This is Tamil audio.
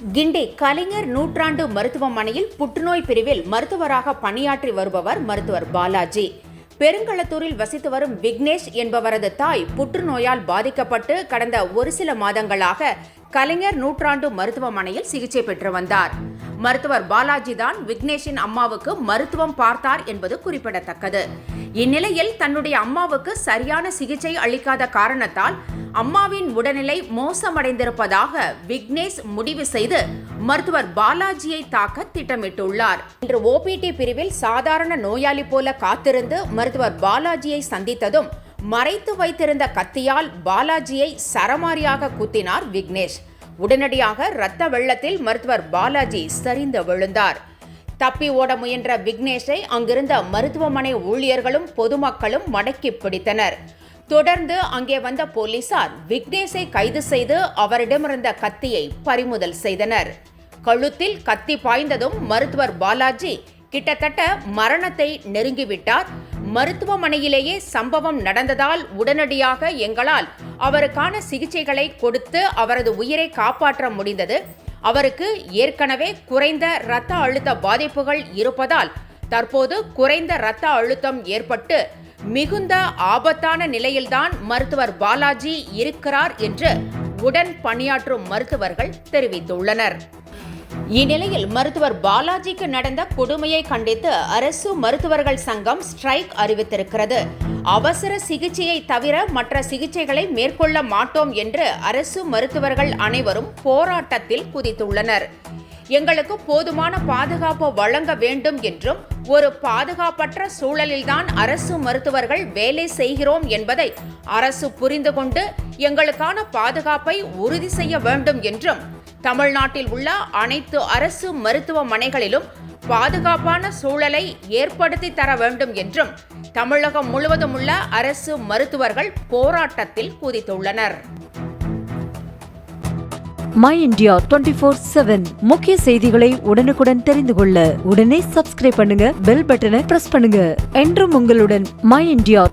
கிண்டி கலைஞர் நூற்றாண்டு மருத்துவமனையில் புற்றுநோய் பிரிவில் மருத்துவராக பணியாற்றி வருபவர் மருத்துவர் பாலாஜி. பெருங்களத்தூரில் வசித்து வரும் விக்னேஷ் என்பவரது தாய் புற்றுநோயால் பாதிக்கப்பட்டு கடந்த ஒரு சில மாதங்களாக கலைஞர் நூற்றாண்டு மருத்துவமனையில் சிகிச்சை பெற்று வந்தார். மருத்துவர் பாலாஜி தான் விக்னேஷின் அம்மாவுக்கு மருத்துவம் பார்த்தார் என்பது குறிப்பிடத்தக்கது. இந்நிலையில் தன்னுடைய அம்மாவுக்கு சரியான சிகிச்சை அளிக்காத காரணத்தால் அம்மாவின் உடல்நிலை மோசமடைந்திருப்பதாக விக்னேஷ் முடிவு செய்து மருத்துவர் பாலாஜியை தாக்க திட்டமிட்டுள்ளார். இன்று ஓபிடி பிரிவில் சாதாரண நோயாளி போல காத்திருந்து மருத்துவர் பாலாஜியை சந்தித்ததும் மறைத்து வைத்திருந்த கத்தியால் பாலாஜியை சரமாரியாக குத்தினார் விக்னேஷ். உடனடியாக இரத்த வெள்ளத்தில் மருத்துவர் பாலாஜி சரிந்து விழுந்தார். தப்பி ஓட முயன்ற விக்னேஷை அங்கிருந்த மருத்துவமனை ஊழியர்களும் பொதுமக்களும் மடக்கி பிடித்தனர். தொடர்ந்து அங்கே வந்த போலீசார் விக்னேஷை கைது செய்து அவரிடமிருந்த கத்தியை பறிமுதல் செய்தனர். கழுத்தில் கத்தி பாய்ந்ததும் மருத்துவர் பாலாஜி கிட்டத்தட்ட மரணத்தை நெருங்கிவிட்டார். மருத்துவமனையிலேயே சம்பவம் நடந்ததால் உடனடியாக எங்களால் அவருக்கான சிகிச்சைகளை கொடுத்து அவரது உயிரை காப்பாற்ற முடிந்தது. அவருக்கு ஏற்கனவே குறைந்த இரத்த அழுத்த பாதிப்புகள் இருப்பதால் தற்போது குறைந்த இரத்த அழுத்தம் ஏற்பட்டு மிகுந்த ஆபத்தான நிலையில்தான் மருத்துவர் பாலாஜி இருக்கிறார் என்று உடன் பணியாற்றும் மருத்துவர்கள் தெரிவித்துள்ளனர். இந்நிலையில் மருத்துவர் பாலாஜிக்கு நடந்த கொடுமையை கண்டித்து அரசு மருத்துவர்கள் சங்கம் ஸ்ட்ரைக் அறிவித்திருக்கிறது. அவசர சிகிச்சையை தவிர மற்ற சிகிச்சைகளை மேற்கொள்ள மாட்டோம் என்று அரசு மருத்துவர்கள் அனைவரும் போராட்டத்தில் குதித்துள்ளனர். எங்களுக்கு போதுமான பாதுகாப்பு வழங்க வேண்டும் என்றும் ஒரு பாதுகாப்பற்ற சூழலில்தான் அரசு மருத்துவர்கள் வேலை செய்கிறோம் என்பதை அரசு புரிந்து கொண்டு எங்களுக்கான பாதுகாப்பை உறுதி செய்ய வேண்டும் என்றும் தமிழ்நாட்டில் உள்ள அனைத்து அரசு மருத்துவமனைகளிலும் பாதுகாப்பான சூழலை ஏற்படுத்தி தர வேண்டும் என்றும் தமிழகம் முழுவதும் உள்ள அரசு மருத்துவர்கள் போராட்டத்தில் குதித்துள்ளனர். My India twenty four seven முக்கிய செய்திகளை உடனுக்குடன் தெரிந்து கொள்ள உடனே சப்ஸ்கிரைப் பண்ணுங்க பெல் பட்டனை பிரஸ் பண்ணுங்க. என்றும் உங்களுடன் மை இந்தியா